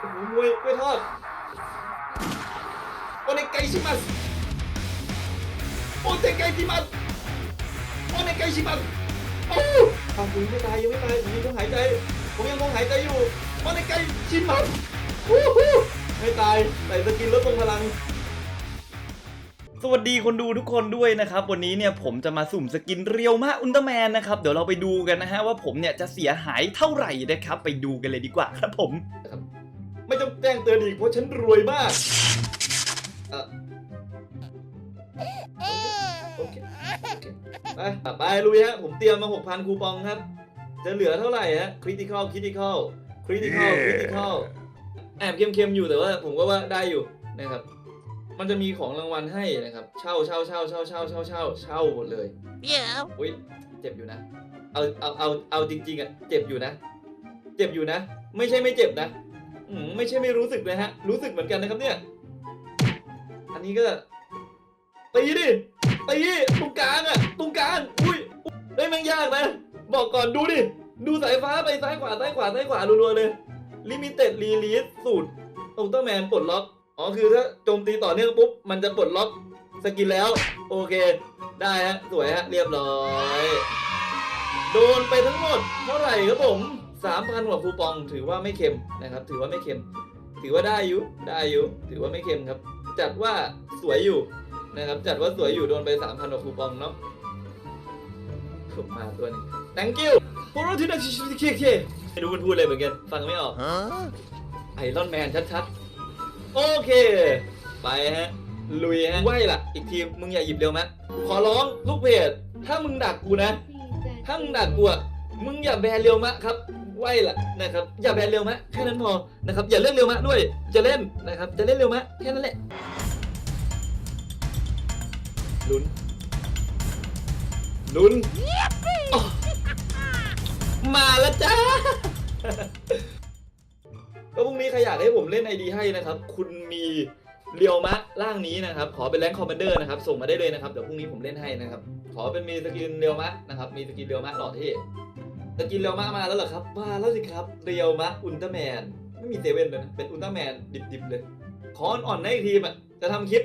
โอ้โหมวยกล้วยทอดโอเนไกชิมัสโอเนไกชิมัสโอเนไกชิมัสโอ้อ้าวผมยังไม่ตายยังไม่ตายผมยังคงหายใจผมยังคงหายใจอยู่โอเนไกชิมัสฮู้ฮู้ไม่ตายใส่สกินลดทรงพลังสวัสดีคนดูทุกคนด้วยนะครับ วันนี้เนี่ยผมจะมาสุ่มสกินเรียวมากอุลตร้าแมนนะครับ เดี๋ยวเราไปดูกันนะฮะว่าผมเนี่ยจะเสียหายเท่าไหร่นะครับ ไปดูกันเลยดีกว่าครับผม ไม่ต้องแจ้งเตือนอีกเพราะฉันรวยมากเอ่อโอเคโอเคไปไปลุยฮะผมเตรียมมา 6,000 คูปองครับ จะเหลือเท่าไหร่ฮะคริติคอลคริติคอลคริติคอลคริติคอลแอบเค็มๆอยู่แต่ว่าผมก็ว่าได้อยู่นะครับ มันจะมีของรางวัลให้นะครับ เช่าเช่าเช่าเช่าเช่าเช่าเช่าเช่าหมดเลย Yeah. อุ้ยเจ็บอยู่นะ เอาเอาเอาเอาจริงๆอะเจ็บอยู่นะ เจ็บอยู่นะ ไม่ใช่ไม่เจ็บนะ อืมไม่ใช่ไม่รู้สึกนะฮะ รู้สึกเหมือนกันนะครับเนี่ย อันนี้ก็ตีดิตีตรงกลางอะตรงกลางอุ้ยเฮ้ยแมันยากนะ บอกก่อนดูดิ ดูสายฟ้าไปซ้ายขวาซ้ายขวาซ้ายขวารัวๆเลยลิมิเต็ดรีลีสสูตรอุลตร้าแมนปลดล็อก อ๋อคือถ้าโจมตีต่อเนื่องปุ๊บ มันจะปลดล็อกสกินแล้ว โอเค ได้ฮะ สวยฮะ เรียบร้อย โดนไปทั้งหมด เท่าไหร่ครับผม 3,000กว่าคูปองถือว่าไม่เค็มนะครับ ถือว่าไม่เค็ม ถือว่าได้อยู่ได้อยู่ถือว่าไม่เค็มครับ จัดว่าสวยอยู่นะครับ จัดว่าสวยอยู่โดนไป 3,000กว่าคูปองเนาะผมมาตัวนึง thank you โปรทีนักชิชิเคเคไม่รู้มันพูดอะไรเหมือนกัน ฟังไม่ออกไอรอนแมนชัดๆ โอเค ไปฮะ ลุยฮะไหวล่ะ อีกที มึงอย่าหยิบเร็วมะขอร้องลูกเพจถ้ามึงดักกูนะ ถ้ามึงดักกูอะมึงอย่าแบนเร็วมะครับ ไหวล่ะนะครับอย่าแบนเร็วมะแค่นั้นพอนะครับอย่าเล่นเร็วมะด้วยจะเล่นนะครับจะเล่นเร็วมะแค่นั้นแหละลุ้นลุ้นอ๋อมาแล้วจ้าก็พรุ่งนี้ใครอยากให้ผมเล่นไอดีให้นะครับ คุณมีเรียวมะร่างนี้นะครับ ขอเป็นแรงคอมมานเดอร์นะครับ ส่งมาได้เลยนะครับ เดี๋ยวพรุ่งนี้ผมเล่นให้นะครับ ขอเป็นมีสกินเรียวมะนะครับ มีสกินเรียวมะหล่อเท่ สกินเรียวมะมาแล้วเหรอครับ มาแล้วสิครับ เรียวมะอุลตร้าแมน ไม่มีเซเว่นเลยนะ เป็นอุลตร้าแมนดิบๆเลย ขออ่อนๆนะอีกทีมอะจะทำคลิป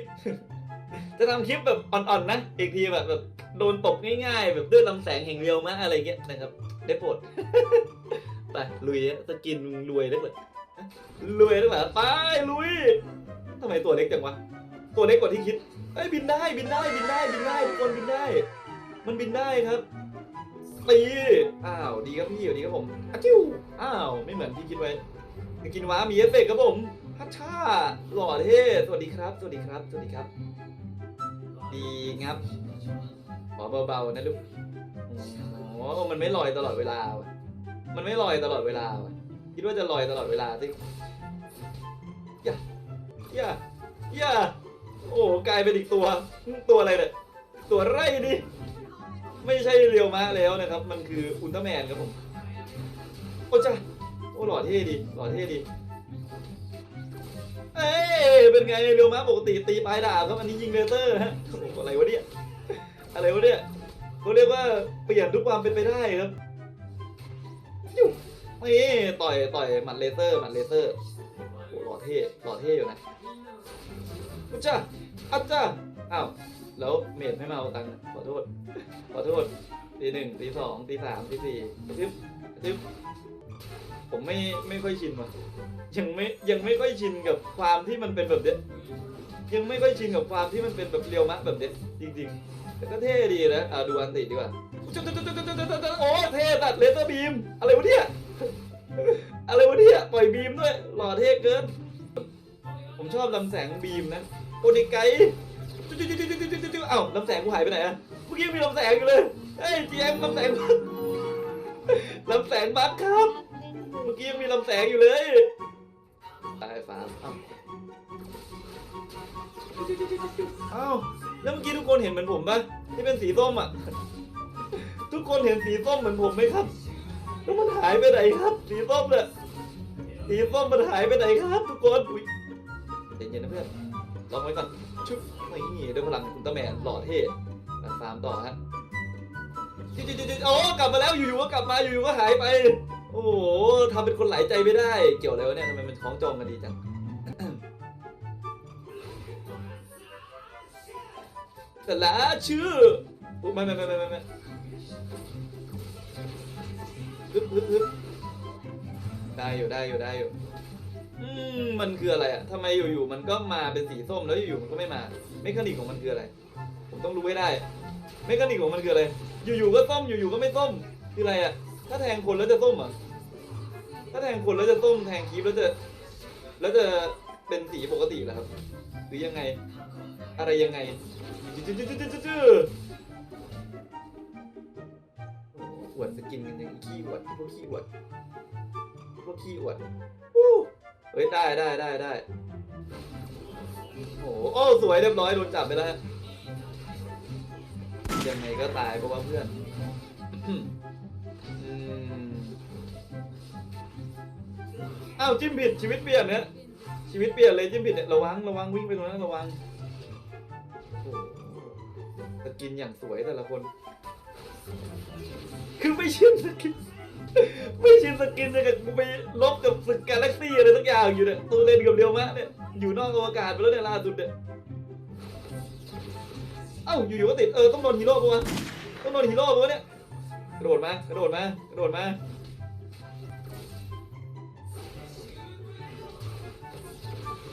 จะทำคลิปแบบอ่อนๆนะ อีกทีแบบแบบโดนตบง่ายๆ แบบด้วยลำแสงแห่งเรียวมะอะไรเงี้ยนะครับ ได้โปรดไปลุยอะสกินรวยได้เปิดรวยหรือเปล่าไปลุยทำไมตัวเล็กจังวะ ตัวเล็กกว่าที่คิดเอ้ยบินได้บินได้บินได้บินได้ทุกคนบินได้ มันบินได้ครับ ตีอ้าวดีครับพี่ดีครับผมอะจิ้วอ้าวไม่เหมือนที่คิดไว้จะกินว้ามีเอฟเฟกครับผมฮัชชาหล่อเท่สวัสดีครับ สวัสดีครับ สวัสดีครับ ดีงับขอเบาๆนะลูกโอ๋อมันไม่ลอยตลอดเวลาว่ะมันไม่ลอยตลอดเวลาว่ะคิดว่าจะลอยตลอดเวลาสิอย่าอย่าอย่าโอ้กลายเป็นอีกตัว ตัวอะไรเนี่ยตัวไรดิ ไม่ใช่เรียวมะแล้วนะครับ มันคืออุลตร้าแมนครับผม โอ้จ้าโอ้หล่อเท่ดีหล่อเท่ดีเอ้ยเป็นไงเรียวมะปกติตีปลายดาบครับอันนี้ยิงเลเซอร์ฮะอะไรวะเนี่ยอะไรวะเนี่ยเขาเรียกว่าเปลี่ยนทุกความเป็นไปได้ครับยุ่งนี่ต่อยต่อยหมัดเลเซอร์หมัดเลเซอร์โอ้หล่อเท่หล่อเท่อยู่นะอุจ้าอัจจ้าอ้าว แล้วเมดไม่มาเอาตังค์ขอโทษ ขอโทษตีหนึ่งตีสองตีสามตีสี่ทึบทึบผมไม่ไม่ค่อยชินว่ะยังไม่ยังไม่ค่อยชินกับความที่มันเป็นแบบเนี้ยยังไม่ค่อยชินกับความที่มันเป็นแบบเรียวมะแบบเนี้ยจริงๆ แต่ก็เท่ดีนะอ่าดูอันติดีกว่าโอ้เท่ตัดเลเซอร์บีมอะไรวะเนี่ยอะไรวะเนี่ยปล่อยบีมด้วยหล่อเท่เกิน ผมชอบลำแสงบีมนะโอดิไก เอ้าลำแสงกูหายไปไหนอะเมื่อกี้มีลำแสงอยู่เลยเฮ้ยจีเอ็มลำแสงลำแสงบักครับ เมื่อกี้ยังมีลำแสงอยู่เลยตายฟ้าเอ้าเอ้าแล้วเมื่อกี้ทุกคนเห็นเหมือนผมปะที่เป็นสีส้มอะ ทุกคนเห็นสีส้มเหมือนผมไหมครับ แล้วมันหายไปไหนครับ สีส้มเนี่ยสีส้มมันหายไปไหนครับ ทุกคนอุ้ยใจเย็นนะเพื่อนลองไว้ก่อนชุบ นี่ด้วยพลังอุลตร้าแมนหล่อเท่มาฟาร์มต่อฮะจุ๊จุ๊จุ๊จุ๊โอ้กลับมาแล้วอยู่ๆก็กลับมาอยู่ๆก็หายไป โอ้โหทำเป็นคนหลายใจไม่ได้ เกี่ยวอะไรวะเนี่ยทำไมมันคล้องจองกันดีจังแต่ละชื่อไม่ไม่ไม่ไม่ไม่ไม่ฮึบฮึบฮึบได้อยู่ได้อยู่ได้อยู่ อืมมันคืออะไรอะทำไมอยู่ๆมันก็มาเป็นสีส้มแล้วอยู่ๆมันก็ไม่มา เมคานิกของมันคืออะไร ผมต้องรู้ให้ได้ เมคานิกของมันคืออะไร อยู่ๆก็ส้มอยู่ๆก็ไม่ส้ม คืออะไรอะถ้าแทงคนแล้วจะส้มเหรอถ้าแทงคนแล้วจะส้มแทงคีบแล้วจะ แล้วจะเป็นสีปกติเหรอครับ หรือยังไง อะไรยังไงจืดๆๆๆโอ้อวดสกินกันยังขี้อวดพวกขี้อวดพวกขี้อวดอู้เฮ้ยได้ได้ได้ได้ โอ้โหโอ้สวยเรียบร้อยโดนจับไปแล้วฮะยังไงก็ตายเพราะว่าเพื่อนอืมอ้าวจิ้มผิดชีวิตเปลี่ยนเนี่ยชีวิตเปลี่ยนเลยจิ้มผิดเนี่ยระวังระวังวิ่งไปตรงนั้นระวังโอ้โหสกินอย่างสวยแต่ละคน คือไม่เชินสกิน ไม่ชินสกินเลยกับกูไปลบกับศึกกาแล็กซี่อะไรทั้งอย่างอยู่เนี่ยตัวเล่นกับเดียวมะเนี่ยอยู่นอกอวกาศไปแล้วเนี่ยล่าสุดเนี่ยเอ้าอยู่ๆก็ติดเออต้องโดนฮีโร่ปะวะต้องโดนฮีโร่ปะวะเนี่ยกระโดดมากระโดดมากระโดดมา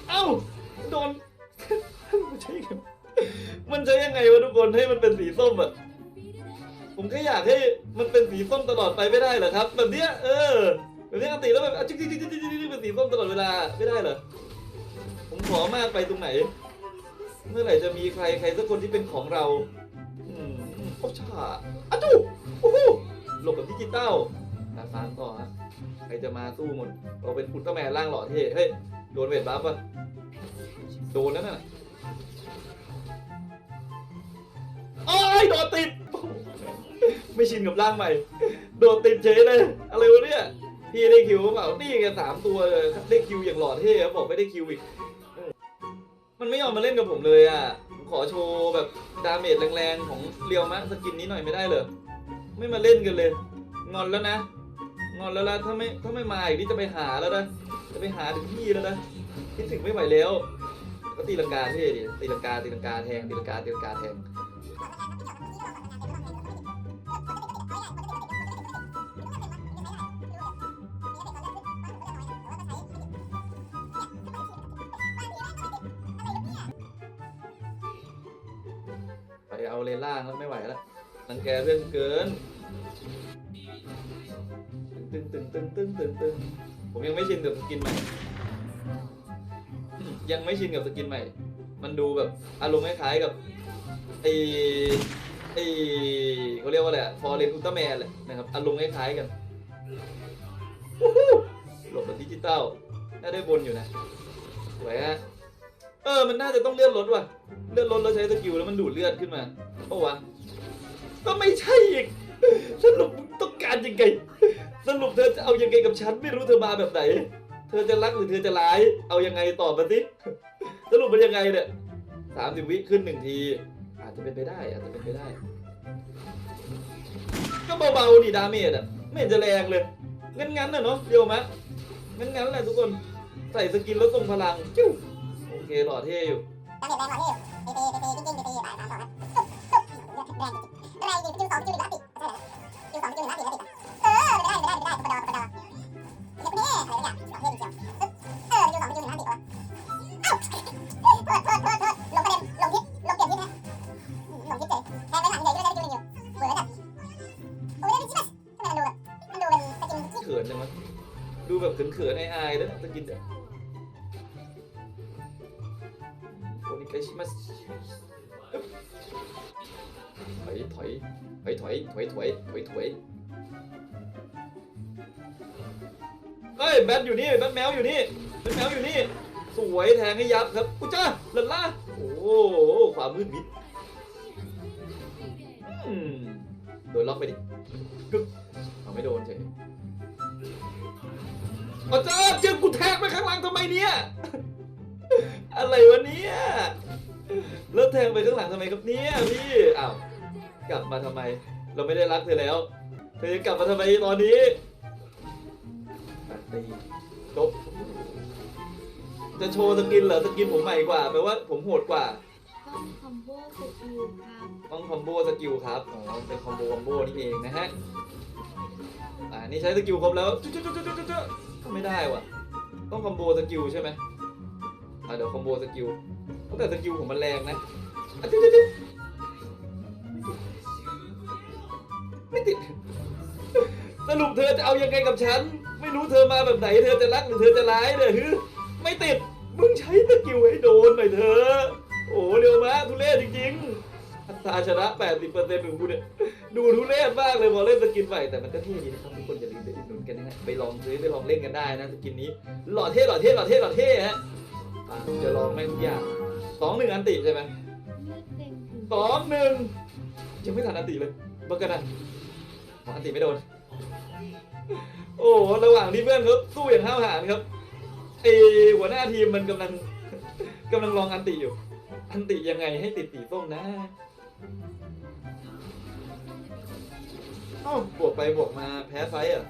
เอ้าโดนมันใช่ยังไงมันใช้ยังไงวะทุกคนให้มันเป็นสีส้มอะ ผมแค่อยากให้มันเป็นสีส้มตลอดไปไม่ได้เหรอครับ แบบเนี้ยเออแบบเนี้ยปกติแล้วแบบอะจิ๊กจิ๊กจิ๊กจิ๊กจิ๊กเป็นสีส้มตลอดเวลาไม่ได้เหรอผมขอมากไปตรงไหน เมื่อไหร่จะมีใครใครสักคนที่เป็นของเราอืมโอ้ชาอะจูโอ้โหหลบแบบดิจิตอลตาฟานต่อฮะใครจะมาสู้หมดเราเป็นอุลตร้าแมนร่างหล่อเท่เฮ้ยโดนเวทบัฟปะโดนนั่นน่ะโอ้ยโดนติด ไม่ชินกับร่างใหม่ โดนติดเฉยเลย อะไรวะเนี่ย พี่ได้คิวเปล่า นี่ไงสามตัวเลยได้คิวอย่างหล่อเท่ครับบอกไม่ได้คิวอีก มันไม่ยอมมาเล่นกับผมเลยอะผมขอโชว์แบบดาเมจแรงๆของเรียวมะสกินนี้หน่อยไม่ได้เหรอ ไม่มาเล่นกันเลย งอนแล้วนะ งอนแล้วละถ้าไม่ถ้าไม่มาอีกนี่จะไปหาแล้วนะ จะไปหาถึงที่แล้วนะ คิดถึงไม่ไหวแล้ว ก็ตีลังกาเท่ดิตีลังกาตีลังกาแทงตีลังกาตีลังกาแทง เอาเลนล่างแล้วไม่ไหวแล้วรังแกเพื่อนเกิน ตึงตึงตึงตึงตึงตึงผมยังไม่ชินกับสกินใหม่ ยังไม่ชินกับสกินใหม่ มันดูแบบอารมณ์คล้ายๆกับไอไอเขาเรียกว่าอะไรอะฟอร์เรนอุลตร้าแมนแหละนะครับอารมณ์คล้ายๆกันหลบแบบดิจิตอลน่าได้บนอยู่นะสวยฮะ ออมันน่าจะต้องเลื่อนรถว่ะ เลื่อนรถแล้วใช้สกิลแล้วมันดูดเลือดขึ้นมาโอ้วะก็ไม่ใช่อีกสรุปต้องการยังไงสรุปเธอจะเอายังไงกับฉันไม่รู้เธอมาแบบไหน เธอจะรักหรือเธอจะร้าย เอายังไงตอบมาสิสรุปเป็นยังไงเนี่ยสามสิบวิขึ้นหนึ่งที อาจจะเป็นไปได้อาจจะเป็นไปได้ ก็เบาๆนี่ดาเมจอะไม่เห็นจะแรงเลย งั้นๆน่ะเนาะเดียวมะงั้นๆแหละทุกคนใส่สกินแล้วทรงพลังจิ้ว เคหล่อเท่อยู่ดาเมจแรงกว่าที่อยู่ตีตีตีจริงๆตีตีบ่ายสามสองนะแรงแรงจริงๆแรงจริงคิวสองคิวหนึ่งนัดติดใช่ไหมคิวสองคิวหนึ่งนัดติดนัดติดเออไม่ได้ไม่ได้ไม่ได้ปดอปดอเดี๋ยวนี้อะไรเนี่ยสองเท่จริงเออคิวสองคิวหนึ่งนัดติดวเอ้าโทษโทษโทษโทษลงประเด็นลงทิศลงเปลี่ยนทิศนะลงทิศเฉยแทงไปหลังเฉยก็ได้คิวหนึ่งอยู่เบื่อจัดโอ้ยนี่ชิบัสทำไมมันดูแบบมันดูเป็นสกินที่เขินจังดูแบบเขินๆอายๆแล้วสกินเนี่ย โอนิเกชิมัสถอยถอยถอยถอยถอยถอยถอยถอยเฮ้ยแบทอยู่นี่แบทแมวอยู่นี่แบทแมวอยู่นี่ สวยแทงให้ยับครับอุจ้าหลันล่าโอ้ความมืดมิดโดนล็อกไปดิกึ๊บเอาไม่โดนเฉยอาจารย์เจอกูแทงไปข้างหลังทำไมเนี่ย อะไรวะเนี่ยแล้วแทงไปข้างหลังทำไมครับเนี่ยพี่อ้าวกลับมาทำไม เราไม่ได้รักเธอแล้ว เธอจะกลับมาทำไมตอนนี้ตีจบจะโชว์สกินเหรอสกินผมใหม่กว่าแปลว่าผมโหดกว่าต้องคอมโบสกิลครับต้องคอมโบสกิลครับอ๋อเป็นคอมโบคอมโบนี่เองนะฮะอ่านี่ใช้สกิลครบแล้วจุ๊จุ๊จุ๊จุ๊จุ๊จุ๊ไม่ได้ว่ะ ต้องคอมโบสกิลใช่ไหม อ่าเดี๋ยวคอมโบสกิลแต่สกิลผมมันแรงนะอะจุ๊จุ๊จุ๊ไม่ติด สรุปเธอจะเอายังไงกับฉัน ไม่รู้เธอมาแบบไหน เธอจะรักหรือเธอจะร้ายเนี่ยฮึไม่ติด มึงใช้สกิลให้โดนหน่อยเธอะโอ้เร็วมากทุเรศจริงๆอัตราชนะ 80%ของกูเนี่ย ดูทุเรศมากเลยพอเล่นสกินใหม่แต่มันก็เท่ดีนะครับทุกคนอย่าลืมไปอุดหนุนกันนะฮะไปลองซื้อไปลองเล่นกันได้นะสกินนี้ หล่อเท่หล่อเท่หล่อเท่หล่อเท่ฮะ อะจะลองแม่งทุกอย่างสองหนึ่งอันติใช่ไหมเลือกเต็งถึงสองหนึ่งยังไม่ทันอันติเลยบักกันนะอ๋ออันติไม่โดน โอ้โหระหว่างที่เพื่อนเขาสู้อย่างห้าวหาญครับไอหัวหน้าทีมมันกำลังกำลังลองอันติอยู่ อันติยังไงให้ติดสีส้มนะเอ้าบวกไปบวกมาแพ้ไฟต์อะ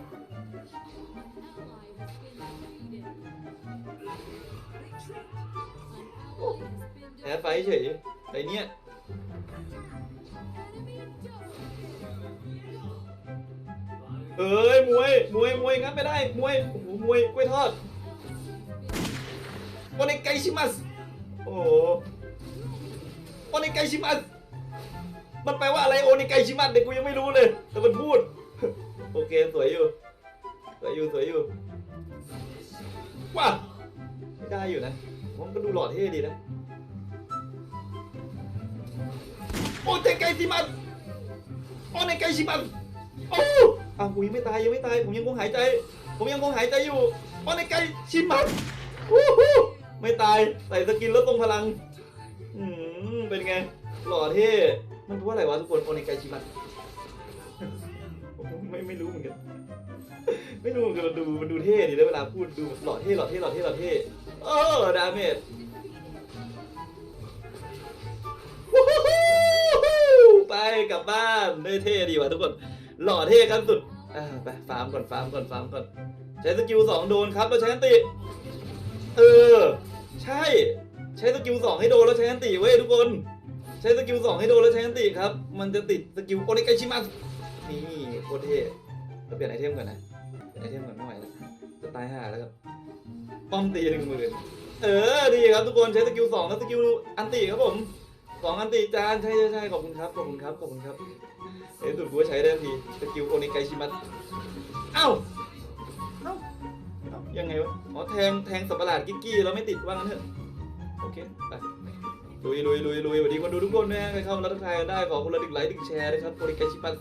แพ้ไฟต์เฉยไอเนี้ยเอ้ยมวยมวยมวยงั้นไม่ได้มวยโอ้โหมวยกล้วยทอดโอเนไกชิมัสโอ้โหโอเนไกชิมัสมันแปลว่าอะไรโอเนไกชิมัสเด็กกูยังไม่รู้เลย แต่มันพูด โอเคสวยอยู่สวยอยู่สวยอยู่ว้าไม่ได้อยู่นะ มันก็ดูหล่อเท่ดีนะ โอเตไกชิมัสโอเนไกชิมัสโอ้อ้าวกูยังไม่ตายยังไม่ตายผมยังคงหายใจ ผมยังคงหายใจอยู่โอเนไกชิมัสวู้ฮู้ไม่ตายใส่สกินแล้วตรงพลังอืมเป็นไง หล่อเท่มันพูดว่าอะไรวะทุกคนโอเนไกชิมัสผมไม่ไม่รู้เหมือนกัน ไม่รู้เหมือนกันมันดูมันดูเท่ดีนะเวลาพูดดูหล่อเท่หล่อเท่หล่อเท่หล่อเท่เออดาเมจไปกลับบ้านได้เท่ดีว่ะทุกคน หล่อเท่ขั้นสุดอ่าไปฟาร์มก่อนฟาร์มก่อนฟาร์มก่อน ใช้สกิลสองโดนครับแล้วใช้อันติเออ ใช่ ใช้สกิลสองให้โดนแล้วใช้อันติเว้ยทุกคน ใช้สกิลสองให้โดนแล้วใช้อันติครับ มันจะติดสกิลโอนิกชิมัสนี่โคตรเท่เราเปลี่ยนไอเทมก่อนนะ ไอเทมก่อนไม่ไหวแล้วจะตายห่าแล้วครับป้อมตีหนึ่งหมื่นเออดีครับทุกคนใช้สกิลสองแล้วสกิลอันติครับผมสองอันติจานใช่ใช่ใช่ขอบคุณครับขอบคุณครับขอบคุณครับเอ้ยสุดกูว่าใช้ได้ทันทีสกิลโอนิไกชิมัสเอ้าเอ้าเอ้ายังไงวะอ๋อแทงแทงสับประหลาดกิ๊กกี้แล้วไม่ติดว่างั้นเถอะโอเคไปลุยลุยลุยลุยสวัสดีคนดูทุกคนนะใครเข้ามารับทักทายกันได้ขอคนละหนึ่งไลค์หนึ่งแชร์นะครับโอนิไกชิมัส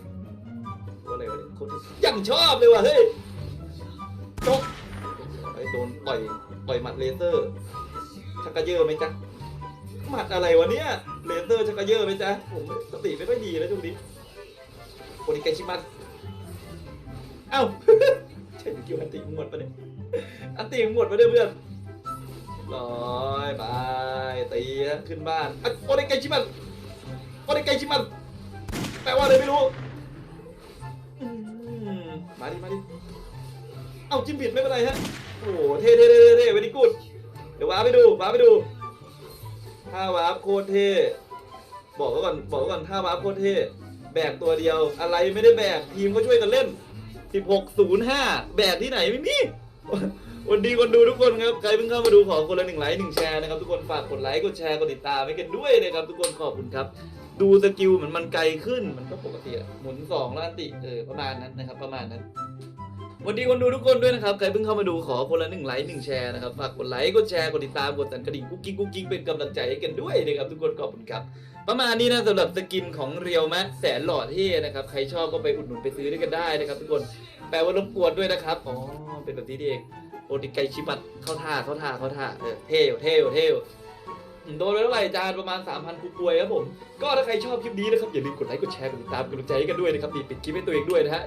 ว่าอะไรวะเนี่ยโคตรยังชอบเลยว่ะเฮ้ย จบไอโดนต่อยต่อยหมัดเลเซอร์ชักกระเยอะไหมจ๊ะหมัดอะไรวะเนี่ยเลเซอร์ชักกระเยอะไหมจ๊ะผมสติไม่ค่อยดีแล้วช่วงนี้โอนิเกชิมัสเอ้าใช่สกิลอันติหมดปะเนี่ยอันติหมดปะเนี่ยเพื่อนร้อยไปตีขึ้นบ้านโอนิเกชิมัสโอนิเกชิมัสแปลว่าอะไรไม่รู้มาดิมาดิ เอ้าจิ้มผิดไม่เป็นไรฮะโอ้โหเท่เท่เท่เท่เวดีกูดเดี๋ยวว้าร์ปไปดูว้าร์ปไปดูท่าวาร์ปโคตรเท่บอกก่อนบอกก่อนท่าวาร์ปโคตรเท่แบกตัวเดียว อะไรไม่ได้แบกทีมก็ช่วยกันเล่น 1605 แบกที่ไหนไม่มีวันดีคนดูทุกคนครับ ใครเพิ่งเข้ามาดูขอคนละหนึ่งไลค์หนึ่งแชร์นะครับทุกคนฝากกดไลค์กดแชร์กดติดตามให้กันด้วยนะครับทุกคนขอบคุณครับ ดูสกิลเหมือนมันไกลขึ้นมันก็ปกติหมุนสองล้วอันติเออประมาณนั้นนะครับประมาณนั้น วันดีคนดูทุกคนด้วยนะครับ ใครเพิ่งเข้ามาดูขอคนละหนึ่งไลค์หนึ่งแชร์นะครับ ฝากกดไลค์กดแชร์กดติดตามกดสั่นกระดิ่งกุ๊กกิ๊กกุ๊กกิ๊กเป็นกำลังใจให้กันด้วยนะครับทุกคนขอบคุณครับ ประมาณนี้นะสำหรับสกินของเรียวแมะแสนหล่อเท่นะครับใครชอบก็ไปอุดหนุนไปซื้อด้วยกันได้นะครับ ทุกคนแปลว่ารบกวนด้วยนะครับอ๋อเป็นแบบนี้นี่เองโอติไกชิบัตเข้าท่าเข้าท่าเข้าท่าเออเท่เท่เท่โดนไปเท่าไหร่จานประมาณ 3,000คูปวยครับผม ก็ถ้าใครชอบคลิปนี้นะครับ อย่าลืมกดไลค์กดแชร์กดติดตามกดใจกันด้วยนะครับดีปิดคลิปให้ตัวเองด้วยนะฮะ